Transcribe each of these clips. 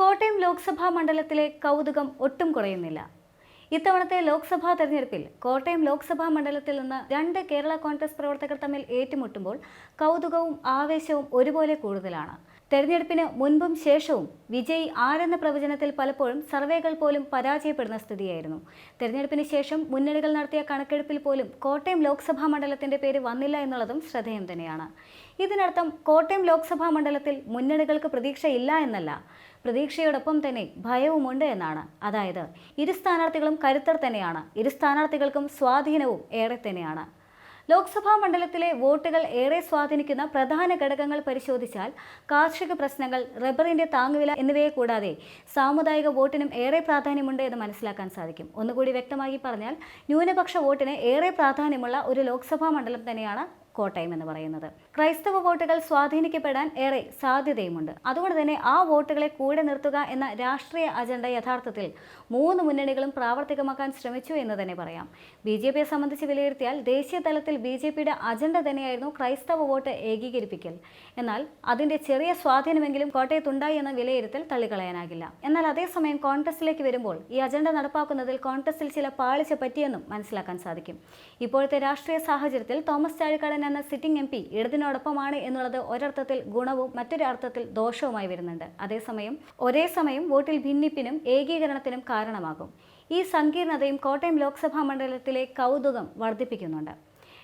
കോട്ടയം ലോക്സഭാ മണ്ഡലത്തിലെ കൗതുകം ഒട്ടും കുറയുന്നില്ല. ഇത്തവണത്തെ ലോക്സഭാ തെരഞ്ഞെടുപ്പിൽ കോട്ടയം ലോക്സഭാ മണ്ഡലത്തിൽ നിന്ന് രണ്ട് കേരള കോൺഗ്രസ് പ്രവർത്തകർ തമ്മിൽ ഏറ്റുമുട്ടുമ്പോൾ കൗതുകവും ആവേശവും ഒരുപോലെ കൂടുതലാണ്. തെരഞ്ഞെടുപ്പിന് മുൻപും ശേഷവും വിജയി ആരെന്ന പ്രവചനത്തിൽ പലപ്പോഴും സർവേകൾ പോലും പരാജയപ്പെടുന്ന സ്ഥിതിയായിരുന്നു. തെരഞ്ഞെടുപ്പിന് ശേഷം മുന്നണികൾ നടത്തിയ കണക്കെടുപ്പിൽ പോലും കോട്ടയം ലോക്സഭാ മണ്ഡലത്തിന്റെ പേര് വന്നില്ല എന്നുള്ളതും ശ്രദ്ധേയം തന്നെയാണ്. ഇതിനർത്ഥം കോട്ടയം ലോക്സഭാ മണ്ഡലത്തിൽ മുന്നണികൾക്ക് പ്രതീക്ഷയില്ല എന്നല്ല. പ്രതീക്ഷയോടൊപ്പം തന്നെ ഭയവുമുണ്ട് എന്നാണ്. അതായത് ഇരു സ്ഥാനാർത്ഥികളും കരുത്തർ തന്നെയാണ്. ഇരു സ്ഥാനാർത്ഥികൾക്കും സ്വാധീനവും ഏറെ തന്നെയാണ്. ലോക്സഭാ മണ്ഡലത്തിലെ വോട്ടുകൾ ഏറെ സ്വാധീനിക്കുന്ന പ്രധാന ഘടകങ്ങൾ പരിശോധിച്ചാൽ കാർഷിക പ്രശ്നങ്ങൾ റബ്ബറിന്റെ താങ്ങുവില എന്നിവയെ കൂടാതെ സാമുദായിക വോട്ടിനും ഏറെ പ്രാധാന്യമുണ്ട് എന്ന് മനസ്സിലാക്കാൻ സാധിക്കും. ഒന്നുകൂടി വ്യക്തമായി പറഞ്ഞാൽ ന്യൂനപക്ഷ വോട്ടിന് ഏറെ പ്രാധാന്യമുള്ള ഒരു ലോക്സഭാ മണ്ഡലം തന്നെയാണ് കോട്ടയം എന്ന് പറയുന്നത്. ക്രൈസ്തവ വോട്ടുകൾ സ്വാധീനിക്കപ്പെടാൻ ഏറെ സാധ്യതയുമുണ്ട്. അതുകൊണ്ട് തന്നെ ആ വോട്ടുകളെ കൂടെ നിർത്തുക എന്ന രാഷ്ട്രീയ അജണ്ട യഥാർത്ഥത്തിൽ മൂന്ന് മുന്നണികളും പ്രാവർത്തികമാക്കാൻ ശ്രമിച്ചു എന്ന് തന്നെ പറയാം. ബി ജെ പിയെ സംബന്ധിച്ച് വിലയിരുത്തിയാൽ ദേശീയ തലത്തിൽ ബി ജെ പിയുടെ അജണ്ട തന്നെയായിരുന്നു ക്രൈസ്തവ വോട്ട് ഏകീകരിപ്പിക്കൽ. എന്നാൽ അതിന്റെ ചെറിയ സ്വാധീനമെങ്കിലും കോട്ടയത്തുണ്ടായി എന്ന വിലയിരുത്തൽ തള്ളിക്കളയാനാകില്ല. എന്നാൽ അതേസമയം കോൺഗ്രസിലേക്ക് വരുമ്പോൾ ഈ അജണ്ട നടപ്പാക്കുന്നതിൽ കോൺഗ്രസിൽ ചില പാളിച്ച പറ്റിയെന്നും മനസ്സിലാക്കാൻ സാധിക്കും. ഇപ്പോഴത്തെ രാഷ്ട്രീയ സാഹചര്യത്തിൽ തോമസ് ചാഴിക്കാടൻ എന്ന സിറ്റിംഗ് എം പി ഇടതിനോടൊപ്പമാണ് എന്നുള്ളത് ഒരർത്ഥത്തിൽ ഗുണവും മറ്റൊരർത്ഥത്തിൽ ദോഷവുമായി വരുന്നുണ്ട്. അതേസമയം ഒരേ സമയം വോട്ടിൽ ഭിന്നിപ്പിനും ഏകീകരണത്തിനും കാരണമാകും. ഈ സങ്കീർണതയും കോട്ടയം ലോക്സഭാ മണ്ഡലത്തിലെ കൗതുകം വർദ്ധിപ്പിക്കുന്നുണ്ട്.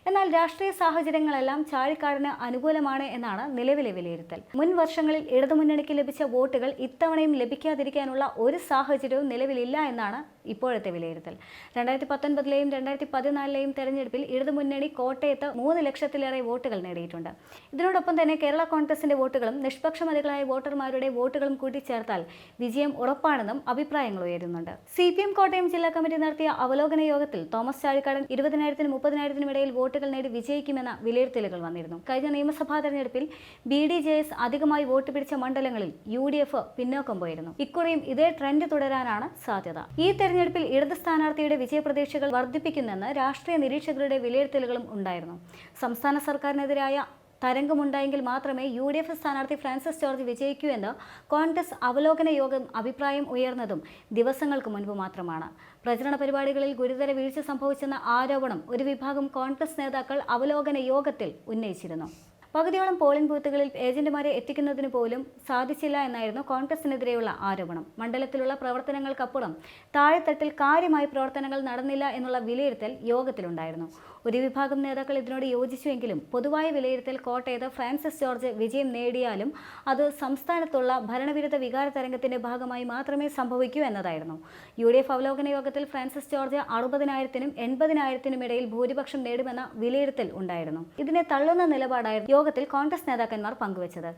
എന്നാൽ രാഷ്ട്രീയ സാഹചര്യങ്ങളെല്ലാം ചാഴിക്കാടിന് അനുകൂലമാണ് എന്നാണ് നിലവിലെ വിലയിരുത്തൽ. മുൻ വർഷങ്ങളിൽ ഇടതുമുന്നണിക്ക് ലഭിച്ച വോട്ടുകൾ ഇത്തവണയും ലഭിക്കാതിരിക്കാനുള്ള ഒരു സാഹചര്യവും നിലവിലില്ല എന്നാണ് ഇപ്പോഴത്തെ വിലയിരുത്തൽ. രണ്ടായിരത്തി പത്തൊൻപതിലെയും രണ്ടായിരത്തി പതിനാലിലെയും തെരഞ്ഞെടുപ്പിൽ ഇടതുമുന്നണി കോട്ടയത്ത് മൂന്ന് ലക്ഷത്തിലേറെ വോട്ടുകൾ നേടിയിട്ടുണ്ട്. ഇതിനോടൊപ്പം തന്നെ കേരള കോൺഗ്രസിന്റെ വോട്ടുകളും നിഷ്പക്ഷമതികളായ വോട്ടർമാരുടെ വോട്ടുകളും കൂട്ടിച്ചേർത്താൽ വിജയം ഉറപ്പാണെന്നും അഭിപ്രായങ്ങൾ ഉയരുന്നുണ്ട്. സി കോട്ടയം ജില്ലാ കമ്മിറ്റി നടത്തിയ അവലോകന യോഗത്തിൽ തോമസ് ചാഴിക്കാടൻ ഇരുപതിനായിരത്തിനും മുപ്പതിനായിരത്തിനും ഇടയിൽ വോട്ടുകൾ നേടി വിജയിക്കുമെന്ന വിലയിരുത്തലുകൾ വന്നിരുന്നു. കഴിഞ്ഞ നിയമസഭാ തെരഞ്ഞെടുപ്പിൽ ബി ഡി ജെ എസ് അധികമായി വോട്ട് പിടിച്ച മണ്ഡലങ്ങളിൽ യു ഡി എഫ് പിന്നോക്കം പോയിരുന്നു. ഇക്കുറിയും ഇതേ ട്രെൻഡ് തുടരാനാണ് സാധ്യത. ഈ തെരഞ്ഞെടുപ്പിൽ ഇടത് സ്ഥാനാർത്ഥിയുടെ വിജയപ്രതീക്ഷകൾ വർദ്ധിപ്പിക്കുന്നെന്ന് രാഷ്ട്രീയ നിരീക്ഷകരുടെ വിലയിരുത്തലുകളും ഉണ്ടായിരുന്നു. സംസ്ഥാന സർക്കാരിനെതിരായ തരംഗമുണ്ടായെങ്കിൽ മാത്രമേ യു ഡി എഫ് സ്ഥാനാർത്ഥി ഫ്രാൻസിസ് ജോർജ് വിജയിക്കൂ എന്ന് കോൺഗ്രസ് അവലോകന യോഗം അഭിപ്രായം ഉയർന്നതും ദിവസങ്ങൾക്ക് മുൻപ് മാത്രമാണ്. പ്രചരണ പരിപാടികളിൽ ഗുരുതര വീഴ്ച സംഭവിച്ചെന്ന ആരോപണം ഒരു വിഭാഗം കോൺഗ്രസ് നേതാക്കൾ അവലോകന യോഗത്തിൽ ഉന്നയിച്ചിരുന്നു. പകുതിയോളം പോളിംഗ് ബൂത്തുകളിൽ ഏജന്റുമാരെ എത്തിക്കുന്നതിന് പോലും സാധിച്ചില്ല എന്നായിരുന്നു കോൺഗ്രസിനെതിരെയുള്ള ആരോപണം. മണ്ഡലത്തിലുള്ള പ്രവർത്തനങ്ങൾക്കപ്പുറം താഴെത്തട്ടിൽ കാര്യമായി പ്രവർത്തനങ്ങൾ നടന്നില്ല എന്നുള്ള വിലയിരുത്തൽ യോഗത്തിലുണ്ടായിരുന്നു. ഒരു വിഭാഗം നേതാക്കൾ ഇതിനോട് യോജിച്ചുവെങ്കിലും പൊതുവായ വിലയിരുത്തൽ കോട്ടയത്ത് ഫ്രാൻസിസ് ജോർജ് വിജയം നേടിയാലും അത് സംസ്ഥാനത്തുള്ള ഭരണവിരുദ്ധ വികാര തരംഗത്തിന്റെ ഭാഗമായി മാത്രമേ സംഭവിക്കൂ എന്നതായിരുന്നു. യു ഡി എഫ് അവലോകന യോഗത്തിൽ ഫ്രാൻസിസ് ജോർജ് അറുപതിനായിരത്തിനും എൺപതിനായിരത്തിനും ഇടയിൽ ഭൂരിപക്ഷം നേടുമെന്ന വിലയിരുത്തൽ ഉണ്ടായിരുന്നു. ഇതിനെ തള്ളുന്ന നിലപാടായിരുന്നു യോഗത്തിൽ കോൺഗ്രസ് നേതാക്കന്മാർ പങ്കുവച്ചത്.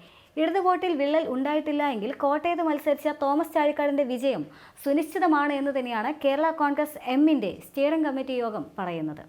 ഇടത് വോട്ടിൽ വിള്ളൽ ഉണ്ടായിട്ടില്ല എങ്കിൽ കോട്ടയത്ത് മത്സരിച്ച തോമസ് ചാഴിക്കാടിന്റെ വിജയം സുനിശ്ചിതമാണ് എന്ന് തന്നെയാണ് കേരള കോൺഗ്രസ് എമ്മിന്റെ സ്റ്റിയറിംഗ് കമ്മിറ്റി യോഗം പറയുന്നത്.